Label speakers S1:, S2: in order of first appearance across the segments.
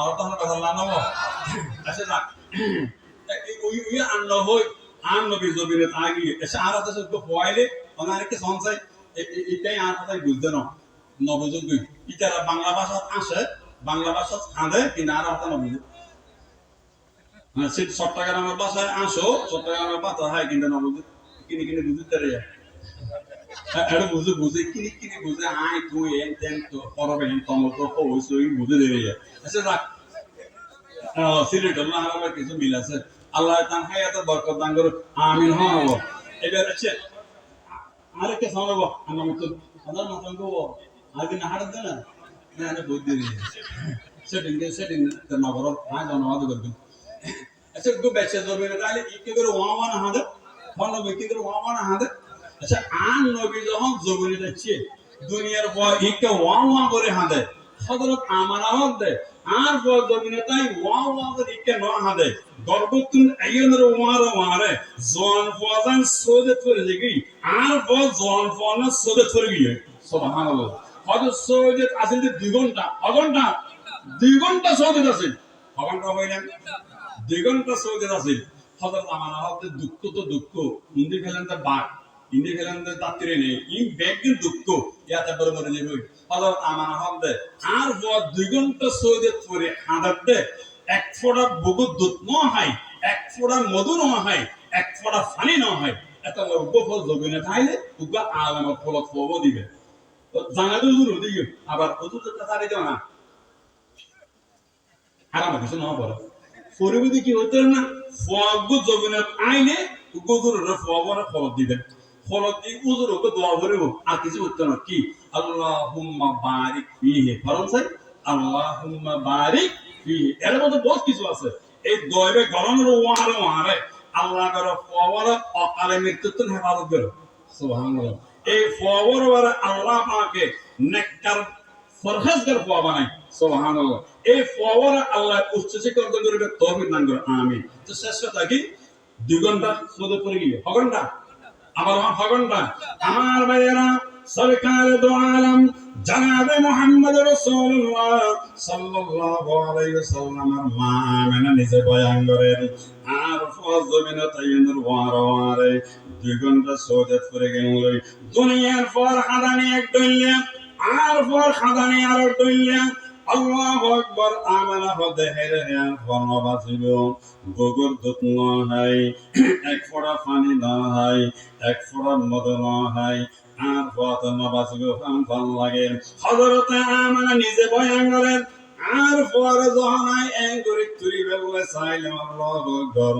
S1: মারা কথা নবী এটাই আর হাতে বুঝতে না। নবযুগ ইতারা বাংলা ভাষা আসে, বাংলা ভাষা কাঁদে কিন্তু আর হাতে নবযুগ সে চট্টগ্রামের বাসায় আসো, চট্টগ্রামের বাসা হয় কিন্তু নবযুগ কিনে কিনে বুঝতে রে এটা বুঝে বুঝে কিনি কিনি বুঝে আই তুই এন তেন তো করবে এন তম তো হইছ ওই বুঝে দেবে আচ্ছা রাখ সিলেট আল্লাহ আমার কিছু মিল আছে। আল্লাহ তান হায়াত বরকত দান করুক আমিন হন এবার আছে আরেকটা শোনাবো আমার মতো আমার মতো গো আগে না? হাড় দেনা না না বুঝ দিবি সেটিং সেটিং নগর আয় ধন্যবাদ করবেন আচ্ছা গো, বেচে যাবে তাহলে কি করে ওয়া ওয়া না হাদে ফল কি করে ওয়া ওয়া না হাদে আচ্ছা আন নবী যখন জমিনে যাচ্ছে, দুনিয়ার ইকে ওয়া ওয়া করে হাঁদে। হযরত আমানত দে আর জমিনে তাই ওয়া ওয়া করে ইকে ন হাঁদে। গর্বতুন ওয়ার ওয়ারে ফজান সোদে দিগি আর সোদে গিয়ে, সুবহানাল্লাহ। সোদে আসলে দুই ঘণ্টা, অঘন্টা, দুই ঘণ্টা সোদে আছে। অঘন্টা দুই ঘণ্টা সোদে আছে। হযরত আমানত দুঃখ তো দুঃখ হিন্দি ফেলেন তো বাঘ। হিন্দি ফেলেন তাত্তিরে নেই। ইন ব্যাগদিন দুঃখ? ইয়াতে বড় মরে যাবে হযরত আমানা হদ্দে আর পর দুই ঘণ্টা সৌদে পরে হাঁদার দে। এক ফোঁটা বুকু দুধ ন হয়, এক ফোঁটা মধু ন হয়, এক ফোঁটা পানি ন হয়। এত উগ্র ফল জমিনে খাইলে উগ্র আলামত ফলত ফব দিবে। তো জানাতে উজুর দিকে আবার উজুর তো তাড়ি দেও না। হারাম কিছু না বড় পরিবিধি কি হইতে না? ফগ জমিনে আইনে উগ্র ফবরে ফলত দিবে। ফলত উজুর ওকে দোয়া করিব। আর কিছু না কি? আল্লাহুম্মা বারিক ফিহি। ফরম সাই আল্লাহুম্মা বারিক এর মধ্যে বহুত কিছু আছে। এই দয়বে গরমের ওয়ারে ওয়ারে আল্লাহ করে ফবর অকালে মৃত্যুত্ব হেফাজত করো। সুবহানাল্লাহ। এই ফবর ওয়ারে আল্লাহ পাকে নেককার, ফরহাজগার ফোয়া বানাই সুবহানাল্লাহ। এই ফবর আল্লাহ উচ্চ শিক্ষা অর্জন করবে তৌফিক দান করে। আমিন। তো শেষ কথা কি? দুই ঘণ্টা পড়ে গিয়ে ঘণ্টা? আমার ভগবানটা আমার ভাইয়েরা, সরকার দো আলম জনাবে মোহাম্মদ রাসূলুল্লাহ সাল্লাল্লাহু আলাইহি মা আমেনা নিজে বয়ান করেন, আর ফজমিনা তাইনুর ওয়ারে দুই ঘণ্টা সৌদত করে গেল দুনিয়ার পর হাদানি এক দইলে আর পর হাদানি আর দইলে আল্লাহু আকবার, আমানা হদে হেরে আর ফর্ম বাঁচিব বগুর দুধ নহাই এক ফোঁটা পানি নহাই এক ফোঁটা মধু নহাই আর পথ নবাচিব ফান ফান লাগে। হজরতে আমানা নিজে বয়ান করেন, আর পরে যখন আই এং করে তুরি বেবলে চাইলাম আল্লাহ আকবার।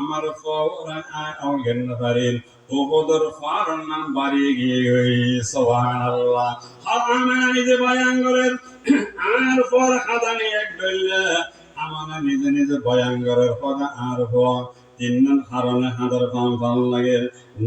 S1: আমার পরে আই অজ্ঞান পারেন ওপদর ফার নাম বাড়িয়ে গিয়ে সুবহানাল্লাহ। আমানা নিজে বয়ান করেন, আর পর খাদানি এক দইলে আমানা নিজে নিজে বয়ান করার পর আর পর তিন নং হারনে হাজার পাম পাম লাগে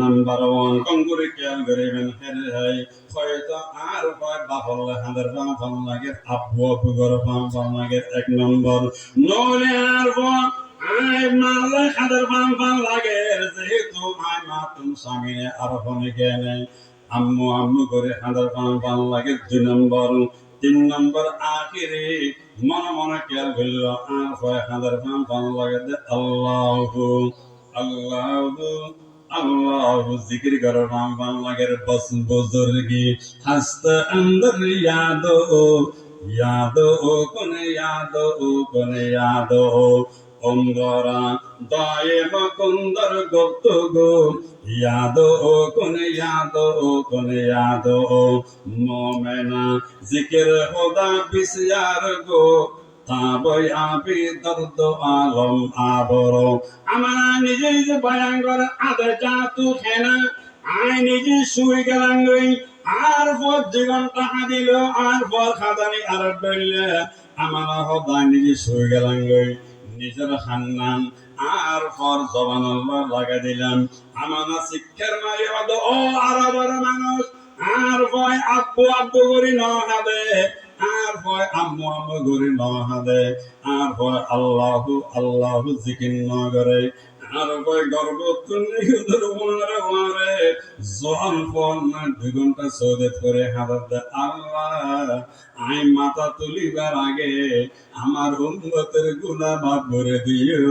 S1: নাম্বার ওয়ান কম করে খেয়াল করিবেন হেরে হাই? হয়তো আর পর বাহলে হাজার পাম পাম লাগে আব্বু আব্বু করে পাম পাম লাগে এক নম্বর। নলে আর পর আয় মাল্লা খাদার বাম বাম লাগে, যেহেতু আয় মা তুম স্বামীরে আর ফোনে গেলে আম্মু আম্মু করে খাদার বাম বাম লাগে, দুই নম্বর, তিন নম্বর আখিরে। মনে মনে খেয়াল করল, আর হয় খাদার বাম বাম লাগে দে আল্লাহ আল্লাহ আল্লাহ। জিকির করো রাম বাম লাগে বস বুজুর্গি। হাস্ত অন্দর ইয়াদ ইয়াদ কোন ইয়াদ কোন ইয়াদ অঙ্গরা দায়েম কুন্দর গুপ্ত গো। ইয়াদো কোনে ইয়াদো কোনে ইয়াদো মোমেনা জিকির খোদা বিসিয়ার গো। তাবই আবি দর্দ আলম আবর। আমার নিজে নিজে বয়ান করে আদর চাতু খেনা, আই নিজে শুই গেলাম আর পর জীবনটা হাদিল আর পর খাদানি আর ডইলে আমার হদা নিজে শুই গেলাম নিজের হান্নান আর পর জবান লাগা দিলাম। আমানা শিক্ষার হদ ও আরবের মানুষ, আর ভয় আব্বু আব্বু করি ন হাদে, আর ভয় আম্মু আম্মু করি ন হাদে, আর ভয় আল্লাহু আল্লাহু জিকির ন করে। আর কয় গর্ব তুমি উদর মারে মারে জোহান ফোন না দুই ঘণ্টা সৌদে করে আই মাথা তুলিবার আগে আমার উন্নতের গুণা মাপ করে দিও।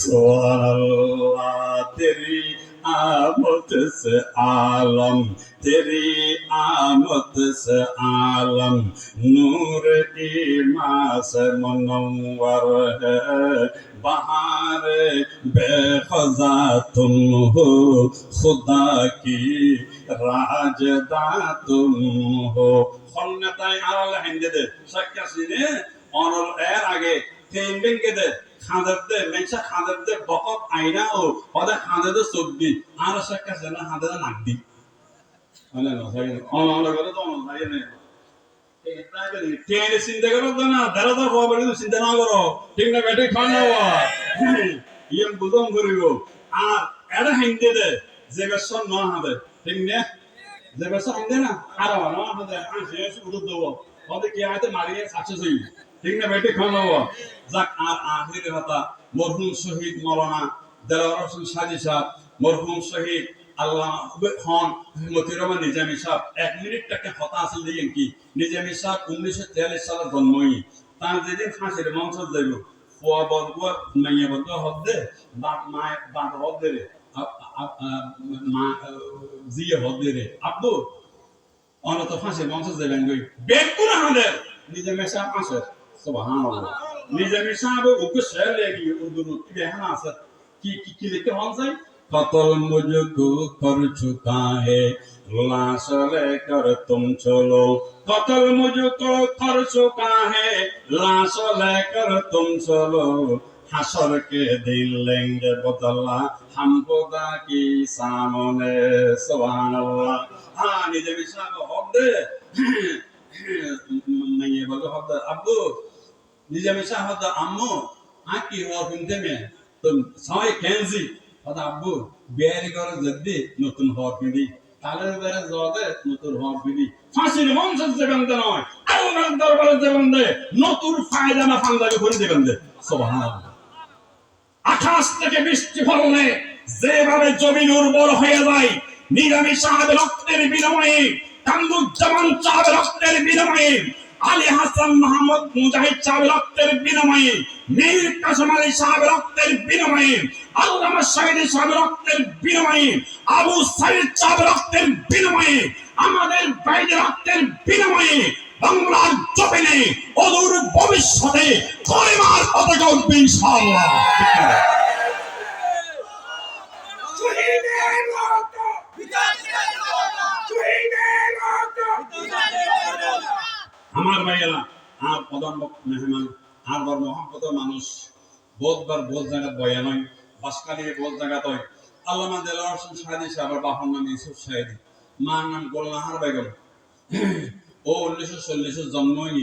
S1: সোহাল্লাহ তেরি আমত সে আলম তেরি আমত সে আলম नूर की माँ से मनवर है बाहर बेखजा तुम हो खुदा की राजदा तुम हो খন্নাতাই আড়াল হেন্দে দে সাক্কা সিনে অনল এর আগে তিন বেঙ্গে দে খাঁদের দে মেনসা খাঁদের দে বকত আইনা ও ওদে খাঁদে দে সবদি আর সাক্কা সিনে খাঁদে দে নাক দি মানে না সাই অনল করে তো অনল সাই নেই টেনে চিন্তা করো তো না দাঁড়া তো হওয়া বলে চিন্তা না করো। ঠিক না, বেটে খান না হওয়া ইয়ে বুঝম করিব। আর এটা হিন্দে দে, যে বেসন ন হাঁদে। ঠিক না? যে হিন্দে না? আর ন হাঁদে। আর সে উদুর দেব। ওদের কি আয়তে মারিয়ে সাকসেস হইব ঠিক না বেটে হওয়া যাক, আর আখির কথা মরহুম শহীদ মৌলানা দেলাওয়ার হোসেন সাজি সাহেব মরহুম শহীদ আল্লাহ খান মতিউর রহমান নিজামী সাহেব এক মিনিট টাকা কথা আসল দিয়ে কি? নিজামী সাহেব উনিশশো তিয়াল্লিশ সালের জন্মই তার যেদিন ফাঁসির মঞ্চ যাইব, ফুয়া বর্গ মাইয়া বর্গ হদ্দে বাপ মায় বাপ হদ্দে রে মা জিয়ে হদ্দে রে। আব্বু অনত ফাঁসে বংশ দেবেন গই বেকুন আমাদের নিজে মেশা ফাঁসে সুবহানাল্লাহ নিজে মেশা আবে উকু শেলে কি উদুরু কি হানা আছে কি কি কি লিখে হন যাই কতল মুজকু করছু কাহে লাশলে কর তুম চলো কতল মুজকু করছু কাহে লাশলে কর তুম চলো হাসরকে দিলেন রে বদল্লা হামপদা কি সামনে? সুবহানাল্লাহ। হ্যাঁ নিজে বিশ্বাস হবে মাইয়ে বলো হবে আব্দু নিজে বিশ্বাস হবে আম্মু। হ্যাঁ কি হওয়া শুনতে মেয়ে তো সবাই কেনজি হতা আব্বু, বিয়ারি করে যদি নতুন হওয়া পিঁড়ি তালের বেড়ে জবাবে নতুন হওয়া পিঁড়ি ফাঁসির মঞ্চের যে বান্ধে নয়, আল্লাহর দরবারে যে বান্ধে নতুন ফায়দা না ফান্দা করে যে বান্ধে সুবহানাল্লাহ। আকাশ থেকে বৃষ্টি ফললে যেভাবে জমিন উর্বর হয়ে যায় নিরামি সাহেব রক্তের বিনিময়ে, কামরুজ্জামান চাঁদ রক্তের বিনিময়ে, আলী হাসান মোহাম্মদ মুজাহিদ সাহেব রক্তের বিনিময়ে, মীর কাসম আলী সাহেব রক্তের বিনিময়ে, আল্লামা শাহিদ সাহেব রক্তের বিনিময়ে, আবু সাইদ সাহেব রক্তের বিনিময়ে, আমাদের বাইরে রক্তের বিনিময়ে বাংলার জমিনে অদূর ভবিষ্যতে করিমার পতাকা উঠবে ইনশাআল্লাহ। আমার ভাইয়েরা, আর প্রধান মেহমান, আর বার মহাব্বত মানুষ, বোধবার বোধ জায়গা বয়া নয় বাসকালি বোধ জায়গা তয় আল্লামা দেলাওয়ার হোসেন সাহেদি সাহেবের বাবার নাম ইউসুফ সাহেদি মার নাম গোল্লাহার বেগম। ও উনিশশো চল্লিশের জন্মই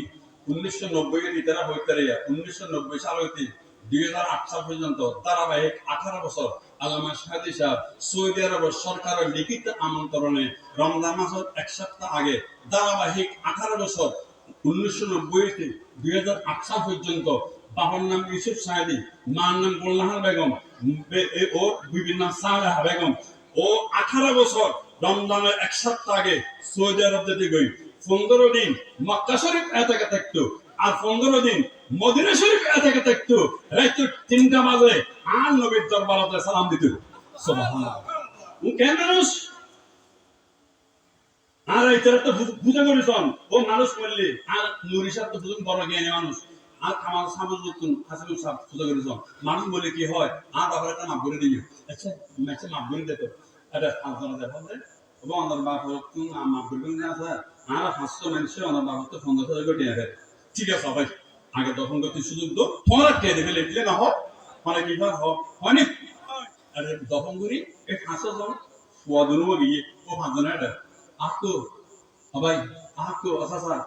S1: উনিশশো নব্বই ইতারা হইতে উনিশশো নব্বই সাল হইতে দুই হাজার আট সাল পর্যন্ত ধারাবাহিক আঠারো বছর আল্লামা শাহাদি সাহেব সৌদি আরবের সরকারের লিখিত আমন্ত্রণে রমজান মাসের এক সপ্তাহ আগে ধারাবাহিক আঠারো বছর উনিশশো নব্বই থেকে দুই হাজার আট সাল পর্যন্ত বাবার নাম ইউসুফ সাহেদি মার নাম গোল্লাহার বেগম ও বিভিন্ন সালেহা বেগম। ও আঠারো বছর রমজানের এক সপ্তাহ আগে সৌদি আরব যেতে গই। পনেরো দিন মক্কা শরীফ এলাকা থাকতো, আর পনেরো দিন মদিনা শরীফ এলাকা থাকতো। রাত তিনটা বাজে আর নবীর দরবারতে সালাম দিত। কেন মানুষ? আর এই তো পূজা করিছন। ও মানুষ করলি আর নুরি তো দুজন বড় জ্ঞানী মানুষ। আর আমার সামনে সাহেব পূজা করিছন। মানুষ বলে কি হয়? আর বাবার একটা মাপ করে দিই আচ্ছা ম্যাচে মাপ করে দিত। এটা দেখো അപ്പോൾ അന്തർബാഹുക്കും আব্দুল আর পাঁচশো মানুষের অন্তর্বাহত্ব পনেরো হাজার কোটি নেবে ঠিক আছে ভাই আগে তখন করতে সুযোগ তো তোমরা খেয়ে দেবে লেখলে না হোক মানে কি হোক অনেক আর তখন করি এই পাঁচশো জন সোয়াদনও গিয়ে ও পাঁচজন এটা আহতো ভাই আহতো আসা স্যার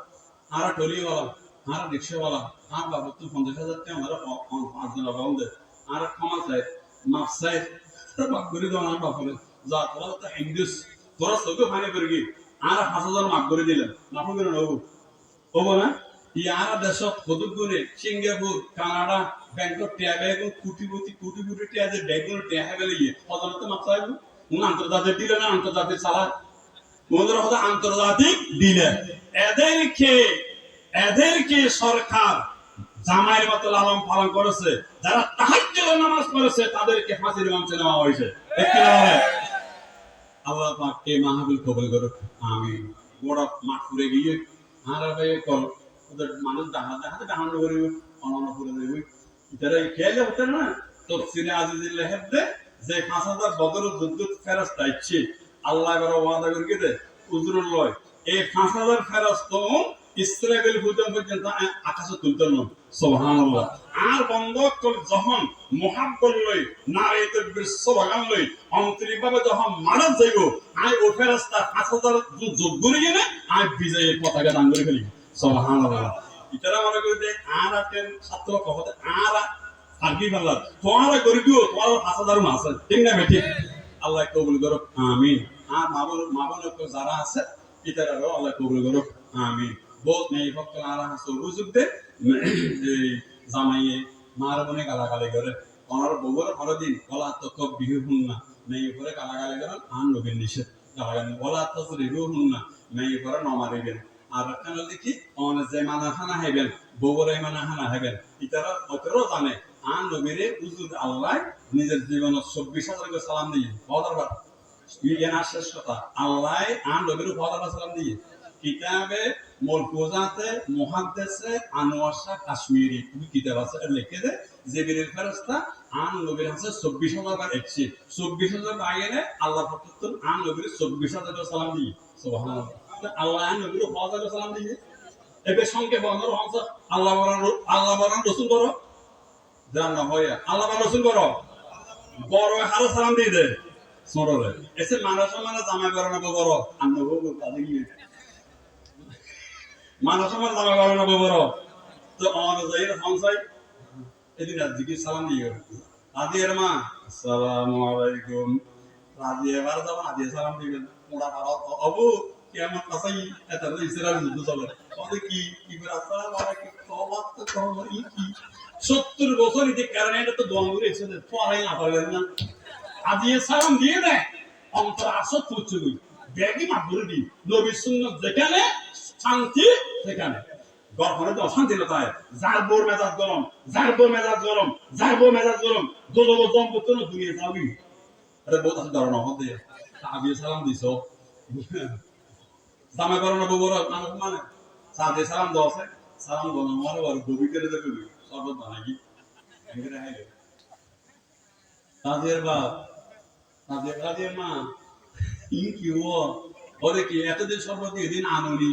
S1: আর টলিওয়ালা আর রিক্সাওয়ালা আর বাবত্ব পঞ্চাশ হাজার টাকা আমরা পাঁচজন অভাব দেয় আর ক্ষমা চাই মাপ চাই বাপ করে দেওয়া আর বাপ যা তোরা হিন্দুস খরচ ফাইনে করে আর পাঁচ হাজার মাফ করে দিলেন। মাফ করে না? দেশ সিঙ্গাপুর, কানাডা ব্যাংকক কোটিপতি কোটিপতি ইয়ে। আন্তর্জাতিক দিলে না, আন্তর্জাতিক সালা ওদের হলো আন্তর্জাতিক দিলে। এদেরকে এদেরকে সরকার জামাইয়ের মতো লালন পালন করেছে? যারা তাহাজ্জুদের নামাজ করেছে তাদেরকে ফাঁসির মঞ্চে নেওয়া হয়েছে। আল্লাহ পাককে মাহাবিল কবুল করুক। আমি বড় মাঠ ফুরে গিয়ে কল ওদের মানুষ অনন্য করে দেব। এটারা খেয়ালে হতে না তফসিরে আজিজিল্লে হেদে যে পাঁচ হাজার বদর যুদ্ধ ফেরস্তা ইচ্ছে আল্লাহ করে ওয়াদা করে গেছে উজরুল লয়। এই পাঁচ হাজার ফেরস্ত ইসরায়েল পর্যন্ত আর বন্ধ যখন লই লই আন্তরিক ভাবে যখন যাইব, আই ও ফেরস্তা পাঁচ হাজার বিজয়ের পতাকা দান করে ফেলি। ইতারা মনে করি যে, আর আটেন ছাত্র কহতে আর ফার্কি ফেললা তোমারা করে দিও তোমার পাঁচ হাজার মাস ঠিক না আল্লাহ কবুল করুক। আমিন। আর মাবুল মাবুল যারা আছে ইতারাও আল্লাহ কবুল করুক। আমিন। বহুত নেই ভক্ত আর হাসো জামাইয়ে মার গালাগালি করে। ওনার বউর হরদিন বলা তো কব বিহু হুন না। নেই করে গালাগালি করে আন নবীন নিষেধ। গালাগালি বলা তো হুন না, নেই করে নমারিবেন আর কেন দেখি, অন যে মানা খানা হেবেন বউরে মানা খানা হেবেন ইতারা অতরও জানে, আন নবীরে উজুদ আল্লাহ নিজের জীবনের চব্বিশ হাজার সালাম দিয়ে বদার বার ইয়ানা শেষ কথা, আল্লাহ আন নবীর বদার সালাম দিয়ে। কিতাবে মলফুজাতে মুহাদ্দিসে আনোয়ার কাশ্মীরি। তুমি কিতাব আছে লিখে দে। জিবরিল ফেরেশতা আন নবীর হাতে 24000 বার এসেছে। 24000 বাইরে আল্লাহ প্রত্যুত্তর, আন নবীর 24000 বার সালাম দিয়ে। আল্লাহ আন নবীর 1000 বার সালাম দিয়ে। সঙ্গে বন্ধর হংস আল্লাহ আল্লাহ বড় জান না হয় আল্লাহ বলেন রাসূল বড় বড় সালাম দিয়ে দে। সররে এসে মানুষ মানে জামাই বড় নবী কাজে গিয়ে মানুষ আমার জামা পাবে না বড়। তো আমার যাই সংসাই এদিন রাজিকে সালাম দিয়ে রাজিয়ার মা, আসসালামু আলাইকুম। রাজি এবার যাব রাজি সালাম দিবেন মোড়া পারা অবু, কেমন কাছাই এটা যুদ্ধ চলে। কি কি করে আসসালামু আলাইকুম তো কি? 70 বছর ইতে কারণে এটা তো এসে পড়াই না না। সালাম দিয়ে দেয়। অন্তর আসত পুচ্ছুই নবী সুন্নাত শান্তি সেখানে। গর্ভনে তো অশান্তি তাই? যার বোর মেজাজ গরম, যার বোর মেজাজ গরম, যার বোর মেজাজ গরম দোদো দম্পত্য না দুনিয়া যাবি? আরে বহুত ধরনা হদ আবি সালাম দিছ? জামা করো না বউর মানুষ মানে। সাদে সালাম দাও আছে। সালাম দাও আমার বড় গবি করে দেবে সর্বত বানাই এঙ্গরে হাইলে তাদের বাপ তাদের তাদের মা। ই কি ও? ওরে কি এতদিন সর্বত এদিন আননি?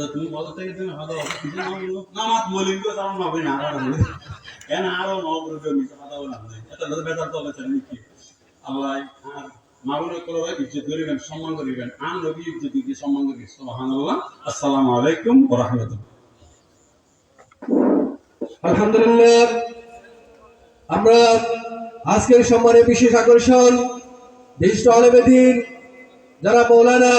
S1: তো তুমি বলো তুমি আর কেন আরও মিশে কথা এটা বেতার তো আল্লাহ ইজ্জত করিবেন সম্মান করিবেন। ইজ্জত দিয়ে সম্মান করি সুবহানাল্লাহ। আসসালামু আলাইকুম ওয়া রাহমাতুল্লাহ।
S2: আলহামদুলিল্লাহ। আমরা আজকের সম্মানের বিশেষ আকর্ষণ, বিশিষ্ট আলমেদিন যারা মৌলানা